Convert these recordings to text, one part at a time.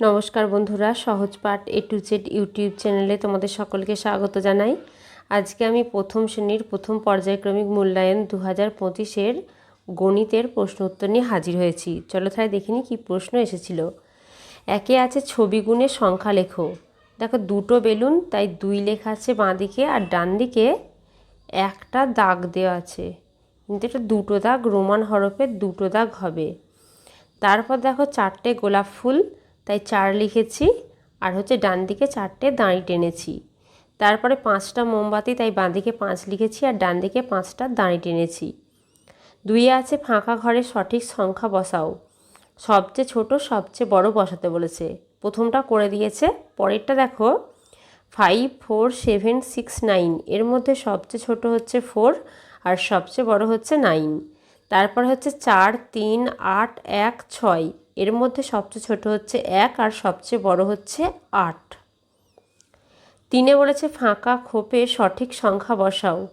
নমস্কার বন্ধুরা, সহজ পাঠ এ টু জেড ইউটিউব চ্যানেলে তোমাদের সকলকে স্বাগত জানাই। আজকে আমি প্রথম শ্রেণির প্রথম পর্যায়ক্রমিক মূল্যায়ন দু হাজার পঁচিশের গণিতের প্রশ্ন উত্তর নিয়ে হাজির হয়েছি। চলো তাহলে দেখিনি কি প্রশ্ন এসেছিল। একে আছে ছবি গুণের সংখ্যা লেখো। দেখো দুটো বেলুন, তাই দুই লেখা আছে বাঁ দিকে আর ডান দিকে একটা দাগ দেওয়া আছে। কিন্তু এটা দুটো দাগ, রোমান হরফের দুটো দাগ হবে। তারপর দেখো চারটে গোলাপ ফুল তাই চার লিখেছি আর হচ্ছে ডান দিকে চারটে দাঁড়ি টেনেছি। তারপরে পাঁচটা মোমবাতি তাই বাঁ দিকে পাঁচ লিখেছি আর ডান দিকে পাঁচটা দাঁড়ি টেনেছি। দুইয়ে আছে ফাঁকা ঘরে সঠিক সংখ্যা বসাও। সবচেয়ে ছোট, সবচেয়ে বড় বসাতে বলেছে। প্রথমটা করে দিয়েছে, পরেরটা দেখো five four seven six nine এর মধ্যে সবচেয়ে ছোট হচ্ছে ফোর আর সবচেয়ে বড় হচ্ছে নাইন তারপর হচ্ছে চার, তিন, আট, এক, ছয়। এর মধ্যে সবচেয়ে ছোট হচ্ছে এক আর সবচেয়ে বড় হচ্ছে আট। তিনে বলেছে, ফাঁকা খোপে সঠিক সংখ্যা বসাও।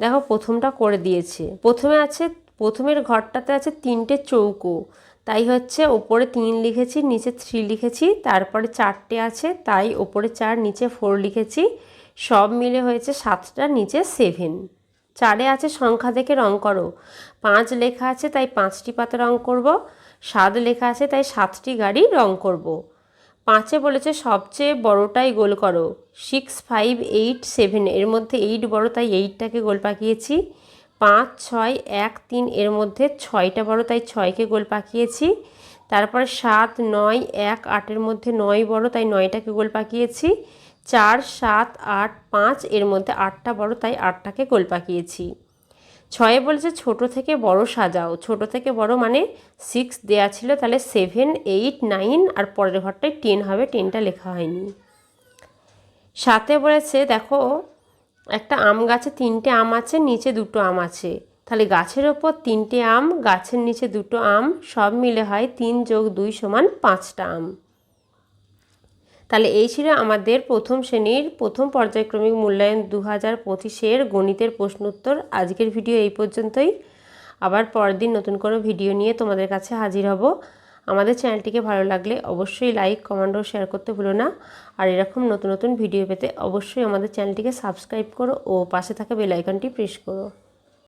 দেখো, প্রথমটা করে দিয়েছে। প্রথমে আছে, প্রথমের ঘরটাতে আছে তিনটে চৌকো। তাই হচ্ছে ওপরে তিন লিখেছি, নিচে থ্রি লিখেছি, তারপরে চারটে আছে, তাই ওপরে চার, নিচে ফোর লিখেছি। সব মিলে হয়েছে সাতটা, নিচে সেভেন। চারে আছে সংখ্যা দেখে রং করো। পাঁচ লেখা আছে তাই পাঁচটি পাতা রং করব। সাত লেখা আছে তাই সাতটি গাড়ি রং করব। পাঁচে বলেছে সবচেয়ে বড়টাই গোল করো। সিক্স ফাইভ এইট সেভেন এর মধ্যে এইট বড় তাই এইটটাকে গোল পাকিয়েছি। পাঁচ, ছয়, এক, তিন, এর মধ্যে ছয়টা বড় তাই ছয়কে গোল পাকিয়েছি। তারপরে সাত, নয়, এক, আটের মধ্যে নয় বড় তাই নয়টাকে গোল পাকিয়েছি। চার, সাত, আট, পাঁচ, এর মধ্যে আটটা বড়, তাই আটটাকে গোল পাকিয়েছি। ছয়ে বলেছে ছোট থেকে বড় সাজাও। ছোট থেকে বড় মানে সিক্স দেয়া ছিল, তাহলে সেভেন এইট নাইন আর পরের ঘরটায় টেন হবে টেনটা লেখা হয়নি। সাথে বলেছে, দেখো, একটা আম গাছে তিনটে আম আছে, নিচে দুটো আম আছে। তাহলে গাছের ওপর তিনটে আম, গাছের নিচে দুটো আম, সব মিলে হয় তিন যোগ দুই সমান পাঁচটা আম। তাহলে এই ছিল আমাদের প্রথম শ্রেণির প্রথম পর্যায়ক্রমিক মূল্যায়ন দু হাজার পঁচিশের গণিতের প্রশ্ন উত্তর আজকের ভিডিও এই পর্যন্তই। আবার পরের দিন নতুন কোনো ভিডিও নিয়ে তোমাদের কাছে হাজির হব। আমাদের চ্যানেলটিকে ভালো লাগলে অবশ্যই লাইক, কমেন্ট ও শেয়ার করতে ভুলো না। আর এরকম নতুন নতুন ভিডিও পেতে অবশ্যই আমাদের চ্যানেলটিকে সাবস্ক্রাইব করো ও পাশে থাকা বেল আইকনটি প্রেস করো।